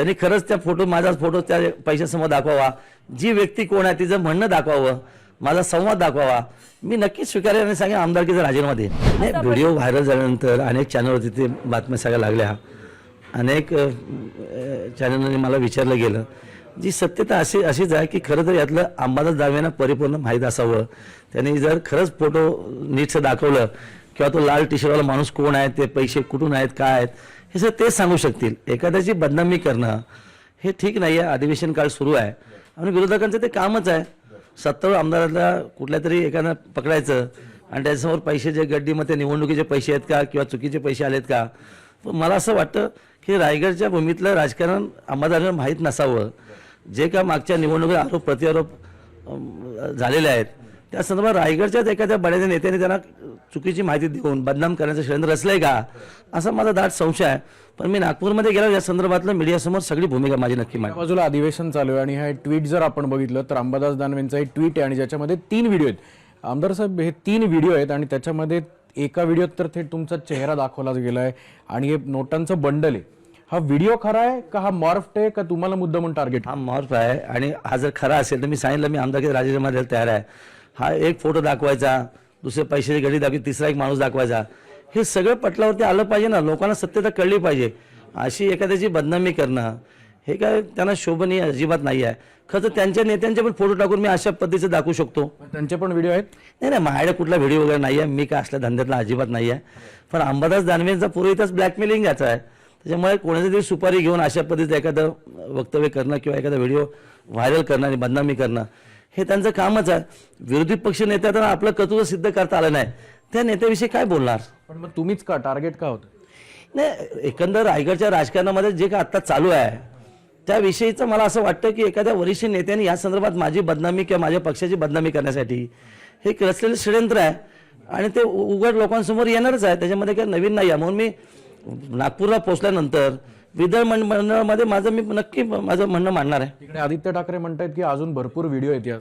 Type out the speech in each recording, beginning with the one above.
त्यांनी खरंच त्या फोटो माझा फोटो त्या पैशासमोर दाखवावा. जी व्यक्ती कोण आहे तिचं म्हणणं दाखवावं माझा संवाद दाखवावा. मी नक्कीच स्वीकारेन आणि सांगेन आमदारकीचा राजीनामा देईन. नाही व्हिडिओ व्हायरल झाल्यानंतर अनेक चॅनलवरती ते बातम्या सगळ्या लागल्या. अनेक चॅनलने मला विचारलं गेलं. जी सत्यता अशी अशीच आहे की खरं तर यातलं अंबादास दानवेंना परिपूर्ण माहीत असावं. त्यांनी जर खरंच फोटो नीटचं दाखवलं किंवा तो लाल टी शर्टवाला माणूस कोण आहे ते पैसे कुठून आहेत काय आहेत हे सगळं तेच सांगू शकतील. एखाद्याची बदनामी करणं हे ठीक नाही आहे. अधिवेशन काळ सुरू आहे. आणि विरोधकांचं ते कामच आहे. सत्तावर आमदाराला कुठल्या तरी एखादं पकडायचं आणि त्याच्यासमोर पैसे जे गड्डीमध्ये निवडणुकीचे पैसे आहेत का किंवा चुकीचे पैसे आलेत का? पण मला असं वाटतं की रायगडच्या भूमीतलं राजकारण आम्हाला माहीत नसावं. जे का मागच्या निवडणुकीत आरोप प्रत्यारोप झालेले आहेत. त्या संदर्भात रायगडच्याच एखाद्या बड्याच्या नेत्याने त्यांना चुकीची माहिती देऊन बदनाम करण्याचं षडयंत्र रचलंय का? असा माझा दाट संशय आहे. पण मी नागपूरमध्ये गेलो या संदर्भातलं मीडियासमोर सगळी भूमिका माझी नक्की मांड एका बाजूला अधिवेशन चालू आहे आणि हे ट्विट जर आपण बघितलं तर अंबादास दानवेंचा एक ट्विट आहे आणि ज्याच्यामध्ये तीन व्हिडिओ आहेत. आमदार साहेब हे तीन व्हिडिओ आहेत आणि त्याच्यामध्ये एका व्हिडिओत तर थेट तुमचा चेहरा दाखवला गेला आहे आणि हे नोटांचं बंडल आहे. हा व्हिडिओ खरा आहे का हा मॉर्फ्ट आहे का तुम्हाला मुद्दा म्हणून टार्गेट? हा मॉर्फ आहे आणि हा जर खरा असेल तर मी सांगितलं मी आमदारकी राजीनामा द्यायला तयार आहे. हा एक फोटो दाखवायचा दुसरे पैशाची गडी दाखवी तिसरा एक माणूस दाखवायचा. हे सगळं पटलावरती आलं पाहिजे ना लोकांना सत्यता कळली पाहिजे. अशी एखाद्याची बदनामी करणं हे काय त्यांना शोभनीय अजिबात नाही आहे. खरं तर त्यांच्या नेत्यांचे पण फोटो टाकून मी अशा पद्धतीचं दाखवू शकतो. त्यांचे पण व्हिडिओ आहेत? नाही नाही माझ्याकडे कुठला व्हिडिओ वगैरे नाही आहे. मी काय असल्या धंद्यातला अजिबात नाही आहे. पण अंबादास दानवेंचा पूर्वीतच ब्लॅकमेलिंग याचा आहे. त्याच्यामुळे कोणाची तरी सुपारी घेऊन अशा पद्धतीचं एखादं वक्तव्य करणं किंवा एखादा व्हिडिओ व्हायरल करणं आणि बदनामी करणं हे त्यांचं कामच आहे. विरोधी पक्ष नेत्याला आपलं कर्तृत्व सिद्ध करता आलं नाही. त्या नेत्याविषयी काय बोलणार? पण मग तुम्हीच का टार्गेट का होतं? नाही एकंदर रायगडच्या राजकारणामध्ये जे काय आत्ता चालू आहे त्याविषयीचं मला असं वाटतं की एखाद्या वरिष्ठ नेत्याने या संदर्भात माझी बदनामी किंवा माझ्या पक्षाची बदनामी करण्यासाठी हे रचलेलं षडयंत्र आहे आणि ते उघड लोकांसमोर येणारच आहे. त्याच्यामध्ये काही नवीन नाही आहे म्हणून मी नागपूरला पोहोचल्यानंतर विधानमंडळामध्ये माझं मी नक्की माझं म्हणणं मांडणार आहे. तिकडे आदित्य ठाकरे म्हणतायत की अजून भरपूर व्हिडिओ आहेत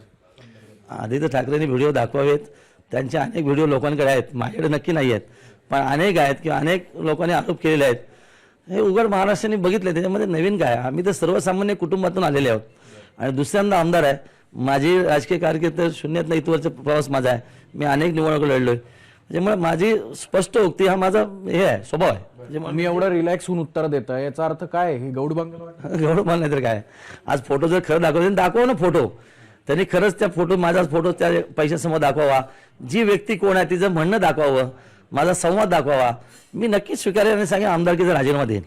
आदित्य ठाकरेंनी व्हिडिओ दाखवावेत. त्यांचे अनेक व्हिडिओ लोकांकडे आहेत. माझ्याकडे नक्की नाही आहेत. पण अनेक आहेत किंवा अनेक लोकांनी आरोप केलेले आहेत. हे उघड महाराष्ट्राने बघितले त्याच्यामध्ये नवीन काय आहे? आम्ही तर सर्वसामान्य कुटुंबातून आलेले आहोत. आणि दुसऱ्यांदा आमदार आहे. माझी राजकीय कारकीर्द शून्यात इथवरचा प्रवास माझा आहे. मी अनेक निवडणुका लढलोय. त्याच्यामुळे माझी स्पष्ट उक्ती हा माझा हे आहे स्वभाव आहे. म्हणजे मी एवढं रिलॅक्स होऊन उत्तर देत आहे याचा अर्थ काय हे गौड बंगल वाटतं? तर काय? आज फोटो जर खरं दाखवले दाखवा ना फोटो. त्यांनी खरंच त्या फोटो माझा फोटो त्या पैशासमोर दाखवावा. जी व्यक्ती कोण आहे तिचं म्हणणं दाखवावं. माझा संवाद दाखवावा. मी नक्कीच स्वीकारेल आणि सांगेन आमदारकीचा राजीनामा देईन.